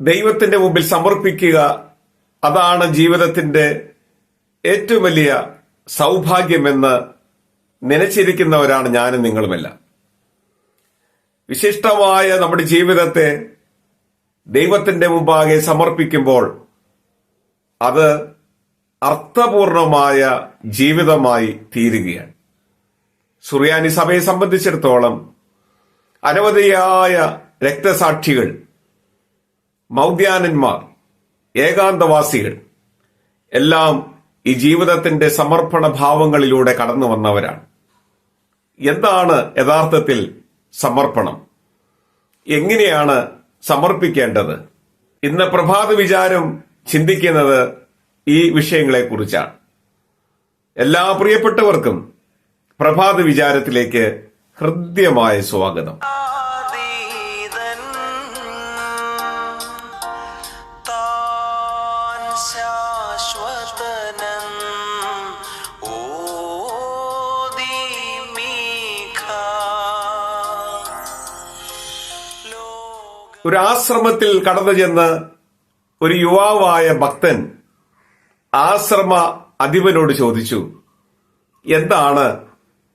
ദൈവത്തിന്റെ മുമ്പിൽ സമർപ്പിക്കുക അതാണ് ജീവിതത്തിന്റെ ഏറ്റവും വലിയ സൗഭാഗ്യമെന്ന് നനച്ചിരിക്കുന്നവരാണ് ഞാനും നിങ്ങളുമെല്ലാം. വിശിഷ്ടമായ നമ്മുടെ ജീവിതത്തെ ദൈവത്തിന്റെ മുമ്പാകെ സമർപ്പിക്കുമ്പോൾ അത് അർത്ഥപൂർണമായ ജീവിതമായി തീരുകയാണ്. സുറിയാനി സഭയെ സംബന്ധിച്ചിടത്തോളം അനവധിയായ രക്തസാക്ഷികൾ മൗദ്യാനന്മാർ ഏകാന്തവാസികൾ എല്ലാം ഈ ജീവിതത്തിന്റെ സമർപ്പണ ഭാവങ്ങളിലൂടെ കടന്നു വന്നവരാണ്. എന്താണ് യഥാർത്ഥത്തിൽ സമർപ്പണം? എങ്ങനെയാണ് സമർപ്പിക്കേണ്ടത്? ഇന്ന് പ്രഭാത വിചാരം ചിന്തിക്കുന്നത് ഈ വിഷയങ്ങളെ കുറിച്ചാണ് എല്ലാ പ്രിയപ്പെട്ടവർക്കും പ്രഭാത വിചാരത്തിലേക്ക് ഹൃദ്യമായ സ്വാഗതം. ഒരു ആശ്രമത്തിൽ കടന്നു ചെന്ന് ഒരു യുവാവായ ഭക്തൻ ആശ്രമ അധിപനോട് ചോദിച്ചു എന്താണ്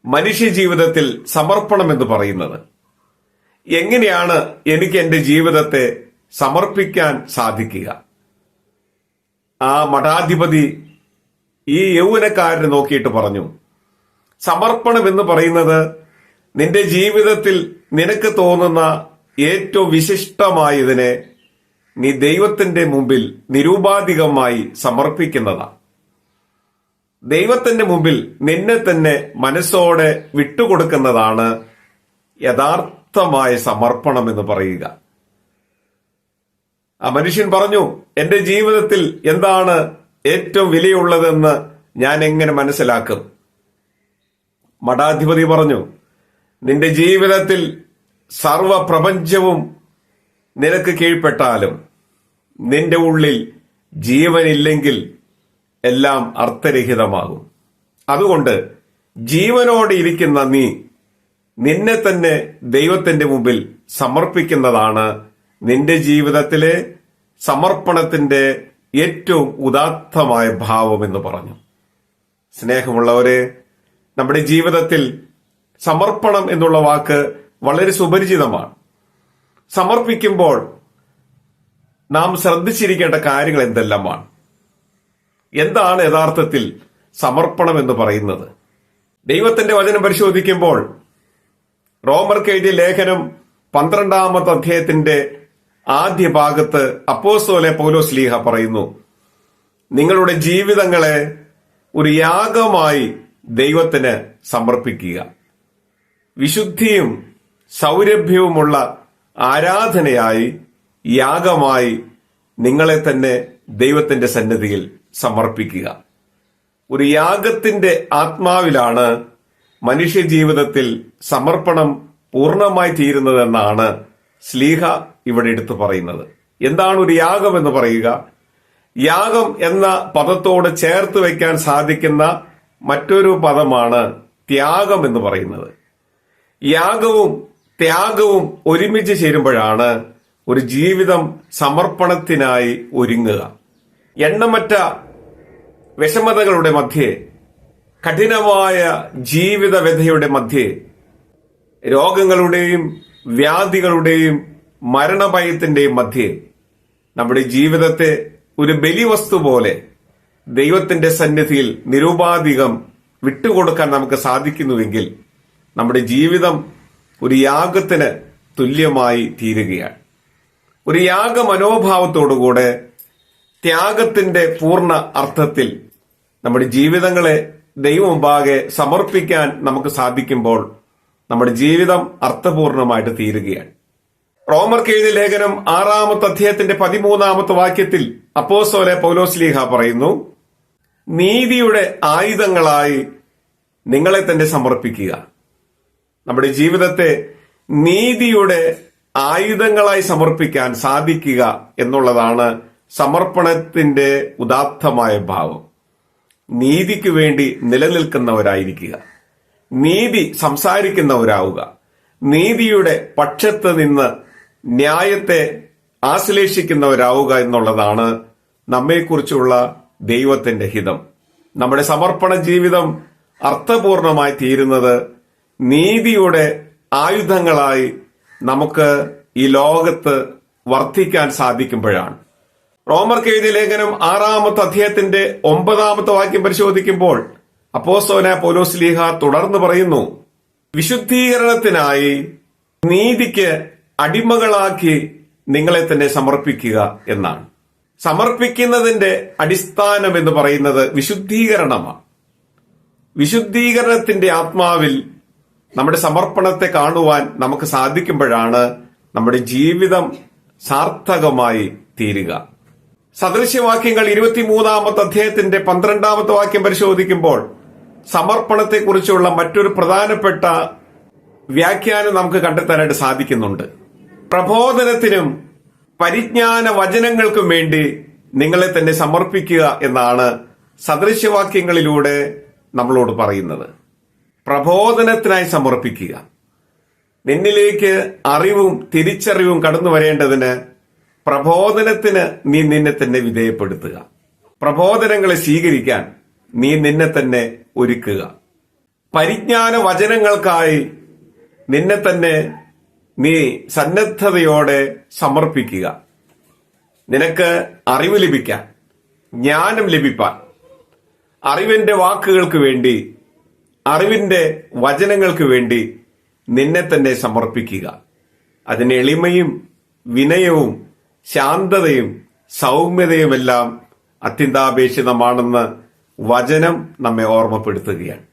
മനുഷ്യ ജീവിതത്തിൽ സമർപ്പണം എന്ന് പറയുന്നത്? എങ്ങനെയാണ് എനിക്ക് എന്റെ ജീവിതത്തെ സമർപ്പിക്കാൻ സാധിക്കുക? ആ മഠാധിപതി ഈ യൗവനക്കാരനെ നോക്കിയിട്ട് പറഞ്ഞു സമർപ്പണം എന്ന് പറയുന്നത് നിന്റെ ജീവിതത്തിൽ നിനക്ക് തോന്നുന്ന ഏറ്റവും വിശിഷ്ടമായതിനെ നീ ദൈവത്തിന്റെ മുമ്പിൽ നിരൂപാധികമായി സമർപ്പിക്കുന്നതാണ് ദൈവത്തിന്റെ മുമ്പിൽ നിന്നെ തന്നെ മനസ്സോടെ വിട്ടുകൊടുക്കുന്നതാണ് യഥാർത്ഥമായ സമർപ്പണം എന്ന് പറയുക. ആ മനുഷ്യൻ പറഞ്ഞു എന്റെ ജീവിതത്തിൽ എന്താണ് ഏറ്റവും വിലയുള്ളതെന്ന് ഞാൻ എങ്ങനെ മനസ്സിലാക്കും? മഠാധിപതി പറഞ്ഞു നിന്റെ ജീവിതത്തിൽ സർവ പ്രപഞ്ചവും നിനക്ക് കീഴ്പ്പെട്ടാലും നിന്റെ ഉള്ളിൽ ജീവനില്ലെങ്കിൽ എല്ലാം അർത്ഥരഹിതമാകും. അതുകൊണ്ട് ജീവനോടെ ഇരിക്കുന്ന നീ നിന്നെ തന്നെ ദൈവത്തിന്റെ മുമ്പിൽ സമർപ്പിക്കുന്നതാണ് നിന്റെ ജീവിതത്തിലെ സമർപ്പണത്തിന്റെ ഏറ്റവും ഉദാത്തമായ ഭാവം എന്ന് പറഞ്ഞു. സ്നേഹമുള്ളവരെ നമ്മുടെ ജീവിതത്തിൽ സമർപ്പണം എന്നുള്ള വാക്ക് വളരെ സുപരിചിതമാണ്. സമർപ്പിക്കുമ്പോൾ നാം ശ്രദ്ധിച്ചിരിക്കേണ്ട കാര്യങ്ങൾ എന്തെല്ലാമാണ്? എന്താണ് യഥാർത്ഥത്തിൽ സമർപ്പണം എന്ന് പറയുന്നത്? ദൈവത്തിന്റെ വചനം പരിശോധിക്കുമ്പോൾ റോമർക്ക് എഴുതിയ ലേഖനം പന്ത്രണ്ടാമത്തെ അധ്യായത്തിന്റെ ആദ്യ ഭാഗത്ത് അപ്പോസ്തോലെ പൗലോസ് ലീഹ പറയുന്നു നിങ്ങളുടെ ജീവിതങ്ങളെ ഒരു യാഗമായി ദൈവത്തിന് സമർപ്പിക്കുക. വിശുദ്ധിയും സൗരഭ്യവുമുള്ള ആരാധനയായി യാഗമായി നിങ്ങളെ തന്നെ ദൈവത്തിന്റെ സന്നിധിയിൽ സമർപ്പിക്കുക. ഒരു യാഗത്തിന്റെ ആത്മാവിലാണ് മനുഷ്യ ജീവിതത്തിൽ സമർപ്പണം പൂർണമായി തീരുന്നതെന്നാണ് സ്ലീഹ ഇവിടെ എടുത്തു പറയുന്നത്. എന്താണ് ഒരു യാഗം എന്ന് പറയുക? യാഗം എന്ന പദത്തോട് ചേർത്ത് വയ്ക്കാൻ സാധിക്കുന്ന മറ്റൊരു പദമാണ് ത്യാഗം എന്ന് പറയുന്നത്. യാഗവും ത്യാഗവും ഒരുമിച്ച് ചേരുമ്പോഴാണ് ഒരു ജീവിതം സമർപ്പണത്തിനായി ഒരുങ്ങുക. എണ്ണമറ്റ വിഷമതകളുടെ മധ്യേ കഠിനമായ ജീവിത വ്യഥയുടെ മധ്യേ രോഗങ്ങളുടെയും വ്യാധികളുടെയും മരണഭയത്തിന്റെയും മധ്യേ നമ്മുടെ ജീവിതത്തെ ഒരു ബലിവസ്തു പോലെ ദൈവത്തിന്റെ സന്നിധിയിൽ നിരുപാധികം വിട്ടുകൊടുക്കാൻ നമുക്ക് സാധിക്കുന്നുവെങ്കിൽ നമ്മുടെ ജീവിതം ഒരു യാഗത്തിന് തുല്യമായി തീരുകയാണ്. ഒരു യാഗ മനോഭാവത്തോടുകൂടെ ത്യാഗത്തിന്റെ പൂർണ അർത്ഥത്തിൽ നമ്മുടെ ജീവിതങ്ങളെ ദൈവമുമ്പാകെ സമർപ്പിക്കാൻ നമുക്ക് സാധിക്കുമ്പോൾ നമ്മുടെ ജീവിതം അർത്ഥപൂർണമായിട്ട് തീരുകയാണ്. റോമർ കെഴുതി ലേഖനം ആറാമത്തെ അധ്യായത്തിന്റെ പതിമൂന്നാമത്തെ വാക്യത്തിൽ അപ്പോസോലെ പൗലോസ്ലീഹ പറയുന്നു നീതിയുടെ ആയുധങ്ങളായി നിങ്ങളെ തന്നെ സമർപ്പിക്കുക. നമ്മുടെ ജീവിതത്തെ നീതിയുടെ ആയുധങ്ങളായി സമർപ്പിക്കാൻ സാധിക്കുക എന്നുള്ളതാണ് സമർപ്പണത്തിന്റെ ഉദാത്തമായ ഭാവം. നീതിക്ക് വേണ്ടി നിലനിൽക്കുന്നവരായിരിക്കുക. നീതി സംസാരിക്കുന്നവരാവുക. നീതിയുടെ പക്ഷത്ത് നിന്ന് ന്യായത്തെ ആശ്ലേഷിക്കുന്നവരാവുക എന്നുള്ളതാണ് നമ്മെക്കുറിച്ചുള്ള ദൈവത്തിന്റെ ഹിതം. നമ്മുടെ സമർപ്പണ ജീവിതം അർത്ഥപൂർണമായി തീരുന്നത് നീതിയുടെ ആയുധങ്ങളായി നമുക്ക് ഈ ലോകത്ത് വർദ്ധിക്കാൻ സാധിക്കുമ്പോഴാണ്. റോമർ എഴുതിയ ലേഖനം ആറാമത്തെ അധ്യായത്തിന്റെ ഒമ്പതാമത്തെ വാക്യം പരിശോധിക്കുമ്പോൾ അപ്പോസ്തോന പോലോസ്ലീഹ തുടർന്ന് പറയുന്നു വിശുദ്ധീകരണത്തിനായി നീതിക്ക് അടിമകളാക്കി നിങ്ങളെ തന്നെ സമർപ്പിക്കുക എന്നാണ്. സമർപ്പിക്കുന്നതിന്റെ അടിസ്ഥാനം എന്ന് പറയുന്നത് വിശുദ്ധീകരണമാണ്. വിശുദ്ധീകരണത്തിന്റെ ആത്മാവിൽ നമ്മുടെ സമർപ്പണത്തെ കാണുവാൻ നമുക്ക് സാധിക്കുമ്പോഴാണ് നമ്മുടെ ജീവിതം സാർത്ഥകമായി തീരുക. സദൃശ്യവാക്യങ്ങൾ ഇരുപത്തിമൂന്നാമത്തെ അധ്യായത്തിന്റെ പന്ത്രണ്ടാമത്തെ വാക്യം പരിശോധിക്കുമ്പോൾ സമർപ്പണത്തെക്കുറിച്ചുള്ള മറ്റൊരു പ്രധാനപ്പെട്ട വ്യാഖ്യാനം നമുക്ക് കണ്ടെത്താനായിട്ട് സാധിക്കുന്നുണ്ട്. പ്രബോധനത്തിനും പരിജ്ഞാന വചനങ്ങൾക്കും വേണ്ടി നിങ്ങളെ തന്നെ സമർപ്പിക്കുക എന്നാണ് സദൃശ്യവാക്യങ്ങളിലൂടെ നമ്മളോട് പറയുന്നത്. പ്രബോധനത്തിനായി സമർപ്പിക്കുക. നിന്നിലേക്ക് അറിവും തിരിച്ചറിവും കടന്നു വരേണ്ടതിന് പ്രബോധനത്തിന് നീ നിന്നെ തന്നെ വിധേയപ്പെടുത്തുക. പ്രബോധനങ്ങളെ സ്വീകരിക്കാൻ നീ നിന്നെ തന്നെ ഒരുക്കുക. പരിജ്ഞാന വചനങ്ങൾക്കായി നിന്നെ തന്നെ നീ സന്നദ്ധതയോടെ സമർപ്പിക്കുക. നിനക്ക് അറിവ് ലഭിക്കാൻ ജ്ഞാനം ലഭിപ്പാൻ അറിവിന്റെ വാക്കുകൾക്ക് വേണ്ടി അറിവിന്റെ വചനങ്ങൾക്ക് വേണ്ടി നിന്നെ തന്നെ സമർപ്പിക്കുക. അതിന് എളിമയും വിനയവും ശാന്തതയും സൗമ്യതയുമെല്ലാം അത്യന്താപേക്ഷിതമാണെന്ന് വചനം നമ്മെ ഓർമ്മപ്പെടുത്തുകയാണ്.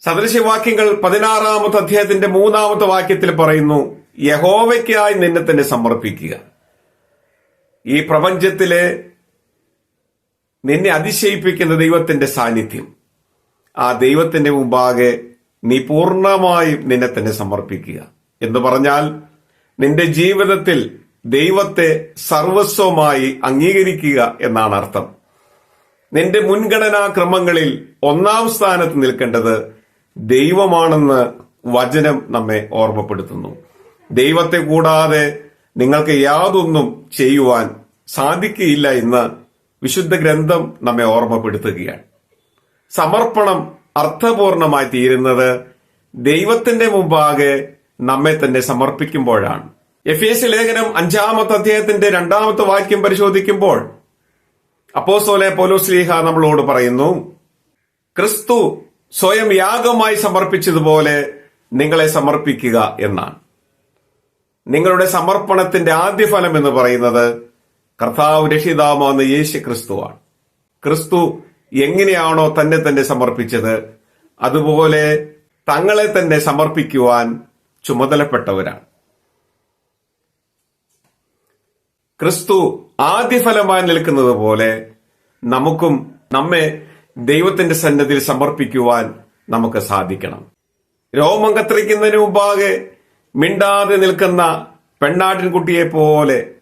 സദൃശവാക്യങ്ങൾ പതിനാറാമത്തെ അധ്യായത്തിന്റെ മൂന്നാമത്തെ വാക്യത്തിൽ പറയുന്നു യഹോവയ്ക്കായി നിന്നെ തന്നെ സമർപ്പിക്കുക. ഈ പ്രപഞ്ചത്തിലെ നിന്നെ അതിശയിപ്പിക്കുന്ന ദൈവത്തിന്റെ സാന്നിധ്യം. ആ ദൈവത്തിന്റെ മുമ്പാകെ നീ പൂർണമായും നിന്നെ തന്നെ സമർപ്പിക്കുക. എന്ന് പറഞ്ഞാൽ നിന്റെ ജീവിതത്തിൽ ദൈവത്തെ സർവസ്വമായി അംഗീകരിക്കുക എന്നാണ് അർത്ഥം. നിന്റെ മുൻഗണനാ ക്രമങ്ങളിൽ ഒന്നാം സ്ഥാനത്ത് നിൽക്കേണ്ടത് ദൈവമാണെന്ന് വചനം നമ്മെ ഓർമ്മപ്പെടുത്തുന്നു. ദൈവത്തെ കൂടാതെ നിങ്ങൾക്ക് യാതൊന്നും ചെയ്യുവാൻ സാധിക്കുകയില്ല എന്ന് വിശുദ്ധ ഗ്രന്ഥം നമ്മെ ഓർമ്മപ്പെടുത്തുകയാണ്. സമർപ്പണം അർത്ഥപൂർണമായി തീരുന്നത് ദൈവത്തിന്റെ മുമ്പാകെ നമ്മെ തന്നെ സമർപ്പിക്കുമ്പോഴാണ്. എഫ് എസ് ലേഖനം അഞ്ചാമത്തെ അധ്യായത്തിന്റെ രണ്ടാമത്തെ വാക്യം പരിശോധിക്കുമ്പോൾ അപ്പോസ്തോലെ പോലോസ്ലീഹ നമ്മളോട് പറയുന്നു ക്രിസ്തു സ്വയം യാഗമായി സമർപ്പിച്ചതുപോലെ നിങ്ങളെ സമർപ്പിക്കുക എന്നാണ്. നിങ്ങളുടെ സമർപ്പണത്തിന്റെ ആദ്യ ഫലം എന്ന് പറയുന്നത് കർത്താവ് രക്ഷിതാമെന്ന യേശു ക്രിസ്തുവാണ് ക്രിസ്തു എങ്ങനെയാണോ തന്നെ തന്നെ സമർപ്പിച്ചത് അതുപോലെ തങ്ങളെ തന്നെ സമർപ്പിക്കുവാൻ ചുമതലപ്പെട്ടവരാണ്. ക്രിസ്തു ആദ്യഫലമായി നിൽക്കുന്നത് പോലെ നമുക്കും നമ്മെ ദൈവത്തിന്റെ സന്നദ്ധിയിൽ സമർപ്പിക്കുവാൻ നമുക്ക് സാധിക്കണം. രോമം കത്തിരിക്കുന്നതിന് മുമ്പാകെ മിണ്ടാതെ നിൽക്കുന്ന പെണ്ണാട്ടിൻകുട്ടിയെ പോലെ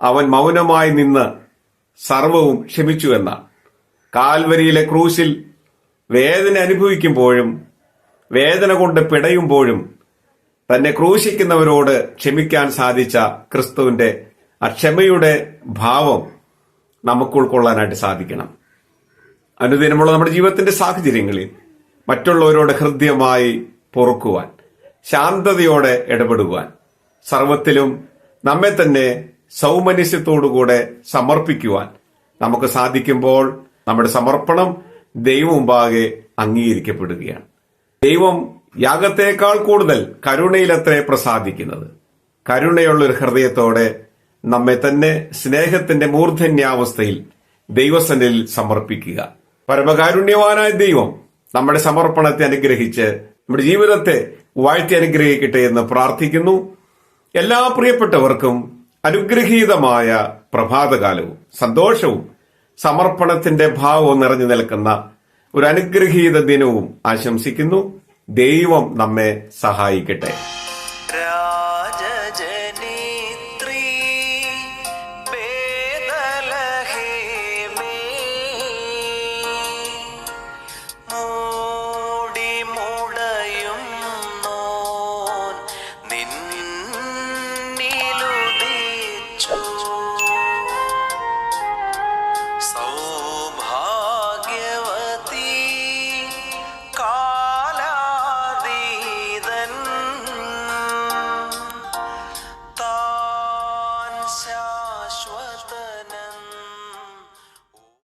അവൻ മൗനമായി നിന്ന് സർവവും ക്ഷമിച്ചു എന്നാണ്. കാൽവരിയിലെ ക്രൂശിൽ വേദന അനുഭവിക്കുമ്പോഴും വേദന കൊണ്ട് പിടയുമ്പോഴും തന്നെ ക്രൂശിക്കുന്നവരോട് ക്ഷമിക്കാൻ സാധിച്ച ക്രിസ്തുവിന്റെ അക്ഷമയുടെ ക്ഷമയുടെ ഭാവം നമുക്ക് ഉൾക്കൊള്ളാനായിട്ട് സാധിക്കണം. അനുദിനമുള്ള നമ്മുടെ ജീവിതത്തിന്റെ സാഹചര്യങ്ങളിൽ മറ്റുള്ളവരോട് ഹൃദ്യമായി പൊറുക്കുവാൻ ശാന്തതയോടെ ഇടപെടുവാൻ സർവത്തിലും നമ്മെ തന്നെ സൗമനസ്യത്തോടുകൂടെ സമർപ്പിക്കുവാൻ നമുക്ക് സാധിക്കുമ്പോൾ നമ്മുടെ സമർപ്പണം ദൈവം മുമ്പാകെ അംഗീകരിക്കപ്പെടുകയാണ്. ദൈവം യാഗത്തേക്കാൾ കൂടുതൽ കരുണയിലത്രേ പ്രസാദിക്കുന്നത്. കരുണയുള്ള ഒരു ഹൃദയത്തോടെ നമ്മെ തന്നെ സ്നേഹത്തിന്റെ മൂർധന്യാവസ്ഥയിൽ ദൈവസന്നിധിയിൽ സമർപ്പിക്കുക. പരമകാരുണ്യവാനായ ദൈവം നമ്മുടെ സമർപ്പണത്തെ അനുഗ്രഹിച്ച് നമ്മുടെ ജീവിതത്തെ വാഴ്ത്തി അനുഗ്രഹിക്കട്ടെ എന്ന് പ്രാർത്ഥിക്കുന്നു. എല്ലാ പ്രിയപ്പെട്ടവർക്കും അനുഗ്രഹീതമായ പ്രഭാതകാലവും സന്തോഷവും സമർപ്പണത്തിന്റെ ഭാവവും നിറഞ്ഞു നിൽക്കുന്ന ഒരു അനുഗ്രഹീത ദിനവും ആശംസിക്കുന്നു. ദൈവം നമ്മെ സഹായിക്കട്ടെ.